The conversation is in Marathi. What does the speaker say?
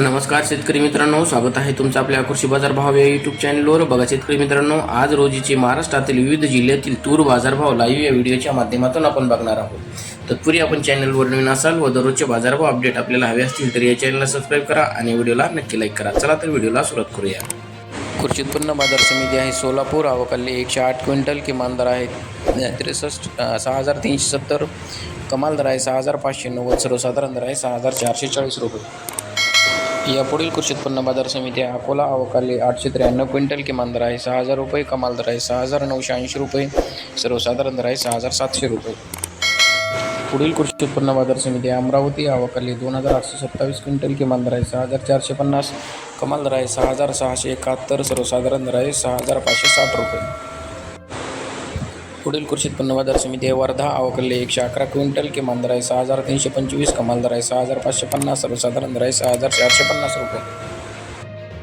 नमस्कार शेतकरी मित्रांनो स्वागत आहे तुमचं आपल्या कृषी बाजार भाव या युट्यूब चॅनलवर बघा शेतकरी मित्रांनो आज रोजीचे महाराष्ट्रातील विविध जिल्ह्यातील तूर बाजारभाव लाईव्ह या व्हिडिओच्या माध्यमातून आपण बघणार आहोत. तत्पूर्वी आपण चॅनलवर नवीन असाल व दररोजचे बाजारभाव अपडेट आपल्याला हवे असतील तर या चॅनलला सबस्क्राईब करा आणि व्हिडिओला नक्की लाईक करा. चला तर व्हिडिओला सुरुवात करूया. कृषी उत्पन्न बाजार समिती आहे सोलापूर आवकाली एकशे आठ क्विंटल किमान दर आहे. त्रेसष्ट सहा हजार तीनशे सत्तर कमाल दर आहे सहा हजार पाचशे नव्वद सर्वसाधारण दर आहे सहा हजार चारशे चाळीस रुपये. यापुढील कृषी उत्पन्न बाजार समिती अकोला अवकाली आठशे त्र्याण्णव क्विंटल किमान दर आहे. सहा हजार रुपये कमाल दर आहे. सहा हजार नऊशे ऐंशी रुपये. सर्वसाधारण दर आहे. सहा हजार सातशे रुपये. पुढील कृषी उत्पन्न बाजार समिती अमरावती अवकाली दोन हजार आठशे सत्तावीस क्विंटल किमान दर आहे. सहा हजार चारशे पन्नास कमाल दर आहे. सहा हजार सहाशे एकाहत्तर सर्वसाधारण दर आहे. सहा हजार पाचशे साठ रुपये. पुढील कृषी उत्पन्न बाजार समिती आहे. वर्धा अवकल्ले एकशे अकरा क्विंटल किमान दर आहे सहा हजार तीनशे पंचवीस कमाल दर आहे सहा हजार पाचशे पन्नास सर्वसाधारण दर आहे सहा हजार चारशे पन्नास रुपये.